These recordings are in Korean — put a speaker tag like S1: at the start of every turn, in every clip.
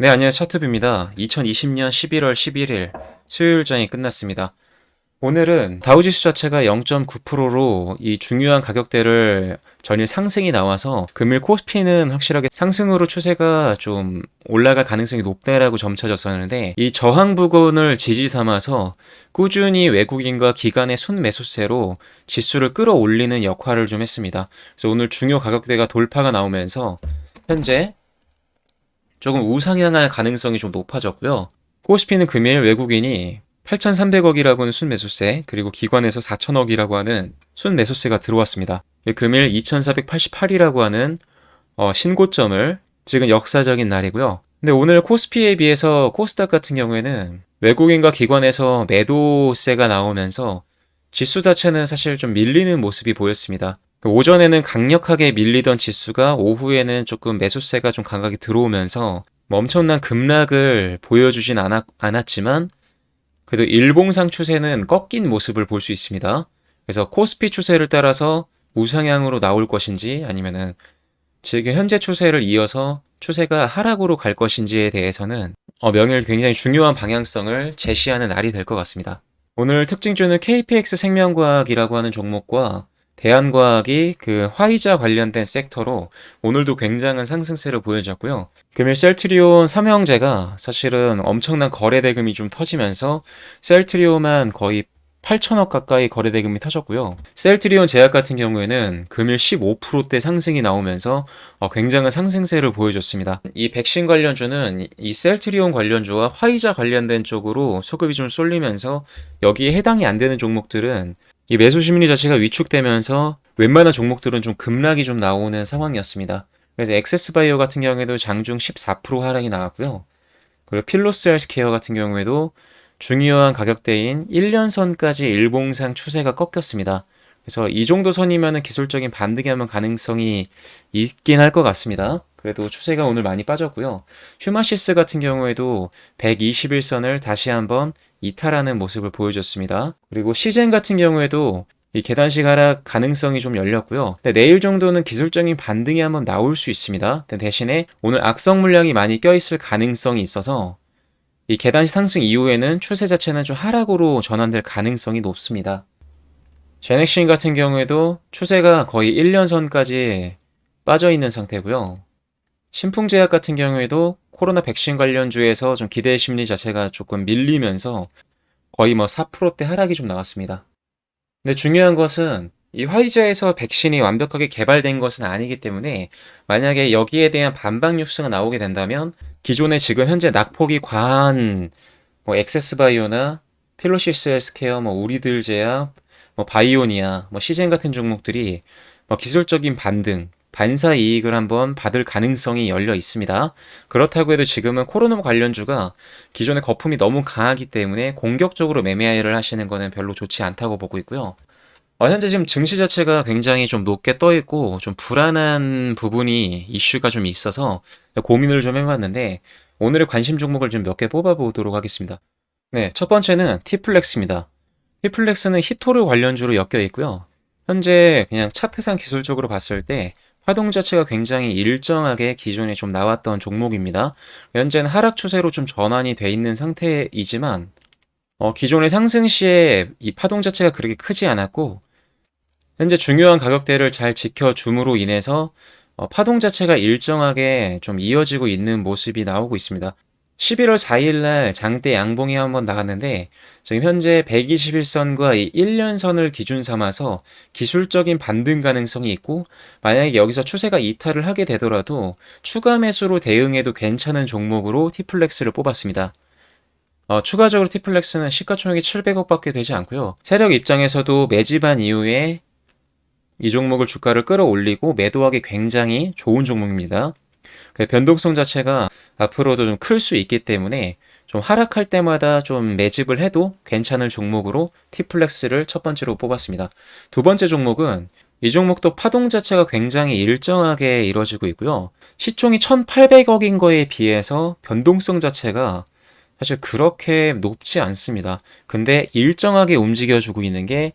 S1: 네, 안녕하세요. 차트뷰입니다. 2020년 11월 11일 수요일장이 끝났습니다. 오늘은 다우지수 자체가 0.9%로 이 중요한 가격대를 전일 상승이 나와서 금일 코스피는 확실하게 상승으로 추세가 좀 올라갈 가능성이 높다라고 점쳐졌었는데 이 저항 부근을 지지 삼아서 꾸준히 외국인과 기관의 순매수세로 지수를 끌어올리는 역할을 좀 했습니다. 그래서 오늘 중요 가격대가 돌파가 나오면서 현재 조금 우상향할 가능성이 좀 높아졌고요. 코스피는 금일 외국인이 8,300억이라고 는 순매수세, 그리고 기관에서 4,000억이라고 하는 순매수세가 들어왔습니다. 금일 2,488이라고 하는 어, 신고점을 찍은 역사적인 날이고요. 근데 오늘 코스피에 비해서 코스닥 같은 경우에는 외국인과 기관에서 매도세가 나오면서 지수 자체는 사실 좀 밀리는 모습이 보였습니다. 오전에는 강력하게 밀리던 지수가 오후에는 조금 매수세가 좀 강하게 들어오면서 뭐 엄청난 급락을 보여주진 않았, 않았지만 그래도 일봉상 추세는 꺾인 모습을 볼 수 있습니다. 그래서 코스피 추세를 따라서 우상향으로 나올 것인지 아니면은 지금 현재 추세를 이어서 추세가 하락으로 갈 것인지에 대해서는 어, 명일 굉장히 중요한 방향성을 제시하는 날이 될 것 같습니다. 오늘 특징주는 KPX 생명과학이라고 하는 종목과 대한과학이 그 화이자 관련된 섹터로 오늘도 굉장한 상승세를 보여줬고요. 금일 셀트리온 삼형제가 사실은 엄청난 거래 대금이 좀 터지면서 셀트리온만 거의 8천억 가까이 거래 대금이 터졌고요. 셀트리온 제약 같은 경우에는 금일 15%대 상승이 나오면서 어, 굉장한 상승세를 보여줬습니다. 이 백신 관련주는 이 셀트리온 관련주와 화이자 관련된 쪽으로 수급이 좀 쏠리면서 여기에 해당이 안 되는 종목들은 이 매수 심리 자체가 위축되면서 웬만한 종목들은 좀 급락이 좀 나오는 상황이었습니다. 그래서 엑세스 바이오 같은 경우에도 장중 14% 하락이 나왔고요. 그리고 필로스 헬스케어 같은 경우에도 중요한 가격대인 1년선까지 일봉상 추세가 꺾였습니다. 그래서 이 정도 선이면 기술적인 반등이 하면 가능성이 있긴 할 것 같습니다. 그래도 추세가 오늘 많이 빠졌고요. 휴마시스 같은 경우에도 121선을 다시 한번 이탈하는 모습을 보여줬습니다. 그리고 시젠 같은 경우에도 이 계단식 하락 가능성이 좀 열렸고요. 내일 정도는 기술적인 반등이 한번 나올 수 있습니다. 대신에 오늘 악성 물량이 많이 껴있을 가능성이 있어서 이 계단식 상승 이후에는 추세 자체는 좀 하락으로 전환될 가능성이 높습니다. 제넥신 같은 경우에도 추세가 거의 1년 선까지 빠져 있는 상태고요. 신풍제약 같은 경우에도 코로나 백신 관련주에서 좀 기대 심리 자체가 조금 밀리면서 거의 뭐 4%대 하락이 좀 나왔습니다. 근데 중요한 것은 이 화이자에서 백신이 완벽하게 개발된 것은 아니기 때문에 만약에 여기에 대한 반박 뉴스가 나오게 된다면 기존에 지금 현재 낙폭이 과한 뭐 엑세스바이오나 필로시스 헬스케어, 뭐 우리들 제약, 뭐 바이오니아, 뭐 시젠 같은 종목들이 뭐 기술적인 반등, 반사 이익을 한번 받을 가능성이 열려 있습니다. 그렇다고 해도 지금은 코로나 관련주가 기존의 거품이 너무 강하기 때문에 공격적으로 매매를 하시는 것은 별로 좋지 않다고 보고 있고요. 어, 현재 지금 증시 자체가 굉장히 좀 높게 떠 있고 좀 불안한 부분이 이슈가 좀 있어서 고민을 좀 해봤는데 오늘의 관심 종목을 좀 몇 개 뽑아보도록 하겠습니다. 네, 첫 번째는 티플렉스입니다. 티플렉스는 히토르 관련주로 엮여 있고요. 현재 그냥 차트상 기술적으로 봤을 때 파동 자체가 굉장히 일정하게 기존에 좀 나왔던 종목입니다. 현재는 하락 추세로 좀 전환이 돼 있는 상태이지만 어, 기존의 상승 시에 이 파동 자체가 그렇게 크지 않았고 현재 중요한 가격대를 잘 지켜줌으로 인해서 어, 파동 자체가 일정하게 좀 이어지고 있는 모습이 나오고 있습니다. 11월 4일 날 장대 양봉이 한번 나갔는데 지금 현재 121선과 이 1년선을 기준 삼아서 기술적인 반등 가능성이 있고 만약에 여기서 추세가 이탈을 하게 되더라도 추가 매수로 대응해도 괜찮은 종목으로 티플렉스를 뽑았습니다. 어, 추가적으로 티플렉스는 시가총액이 700억밖에 되지 않고요. 세력 입장에서도 매집한 이후에 이 종목을 주가를 끌어올리고 매도하기 굉장히 좋은 종목입니다. 그 변동성 자체가 앞으로도 좀 클 수 있기 때문에 좀 하락할 때마다 좀 매집을 해도 괜찮은 종목으로 티플렉스를 첫 번째로 뽑았습니다. 두 번째 종목은 이 종목도 파동 자체가 굉장히 일정하게 이루어지고 있고요. 시총이 1,800억인 거에 비해서 변동성 자체가 사실 그렇게 높지 않습니다. 근데 일정하게 움직여주고 있는 게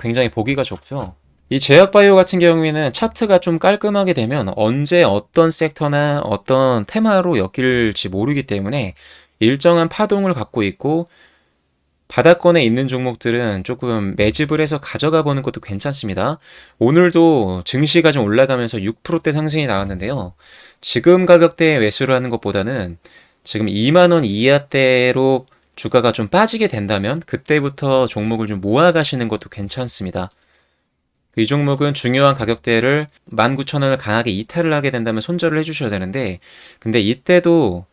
S1: 굉장히 보기가 좋고요. 이 제약바이오 같은 경우에는 차트가 좀 깔끔하게 되면 언제 어떤 섹터나 어떤 테마로 엮일지 모르기 때문에 일정한 파동을 갖고 있고 바닥권에 있는 종목들은 조금 매집을 해서 가져가 보는 것도 괜찮습니다. 오늘도 증시가 좀 올라가면서 6%대 상승이 나왔는데요. 지금 가격대에 매수를 하는 것보다는 지금 2만원 이하대로 주가가 좀 빠지게 된다면 그때부터 종목을 좀 모아 가시는 것도 괜찮습니다. 이 종목은 중요한 가격대를 19,000원을 강하게 이탈을 하게 된다면 손절을 해주셔야 되는데, 근데 이때도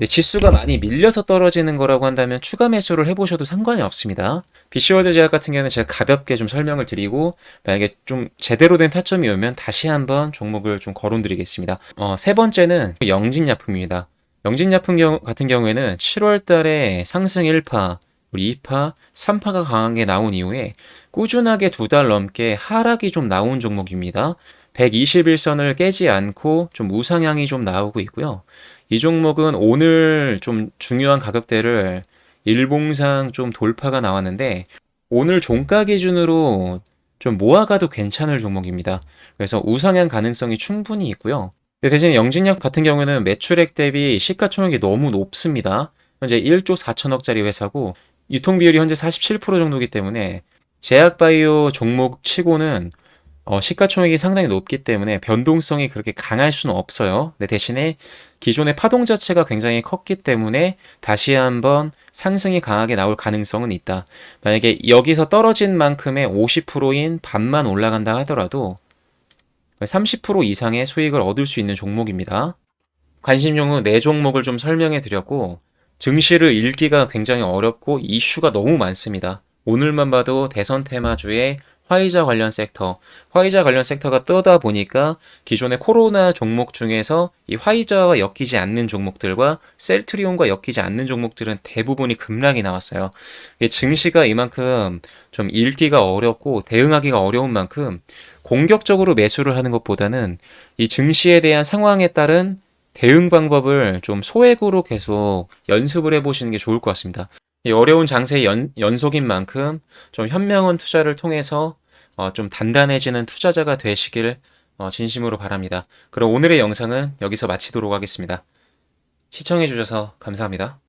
S1: 네, 지수가 많이 밀려서 떨어지는 거라고 한다면 추가 매수를 해보셔도 상관이 없습니다. 비시월드 제약 같은 경우는 제가 가볍게 좀 설명을 드리고 만약에 좀 제대로 된 타점이 오면 다시 한번 종목을 좀 거론드리겠습니다. 어, 세 번째는 영진약품입니다. 영진약품 같은 경우에는 7월 달에 상승 1파, 우리 2파, 3파가 강하게 나온 이후에 꾸준하게 두 달 넘게 하락이 좀 나온 종목입니다. 121선을 깨지 않고 좀 우상향이 좀 나오고 있고요. 이 종목은 오늘 좀 중요한 가격대를 일봉상 좀 돌파가 나왔는데 오늘 종가 기준으로 좀 모아가도 괜찮을 종목입니다. 그래서 우상향 가능성이 충분히 있고요. 대신 영진약 같은 경우에는 매출액 대비 시가총액이 너무 높습니다. 현재 1조 4천억짜리 회사고 유통 비율이 현재 47% 정도이기 때문에 제약바이오 종목 치고는 어, 시가총액이 상당히 높기 때문에 변동성이 그렇게 강할 수는 없어요. 근데 대신에 기존의 파동 자체가 굉장히 컸기 때문에 다시 한번 상승이 강하게 나올 가능성은 있다. 만약에 여기서 떨어진 만큼의 50%인 반만 올라간다 하더라도 30% 이상의 수익을 얻을 수 있는 종목입니다. 관심 종목 네 종목을 좀 설명해 드렸고 증시를 읽기가 굉장히 어렵고 이슈가 너무 많습니다. 오늘만 봐도 대선 테마주의 화이자 관련 섹터, 화이자 관련 섹터가 뜨다 보니까 기존의 코로나 종목 중에서 이 화이자와 엮이지 않는 종목들과 셀트리온과 엮이지 않는 종목들은 대부분이 급락이 나왔어요. 증시가 이만큼 좀 읽기가 어렵고 대응하기가 어려운 만큼 공격적으로 매수를 하는 것보다는 이 증시에 대한 상황에 따른 대응 방법을 좀 소액으로 계속 연습을 해보시는 게 좋을 것 같습니다. 이 어려운 장세의 연, 연속인 만큼 좀 현명한 투자를 통해서 어, 좀 단단해지는 투자자가 되시길 어, 진심으로 바랍니다. 그럼 오늘의 영상은 여기서 마치도록 하겠습니다. 시청해주셔서 감사합니다.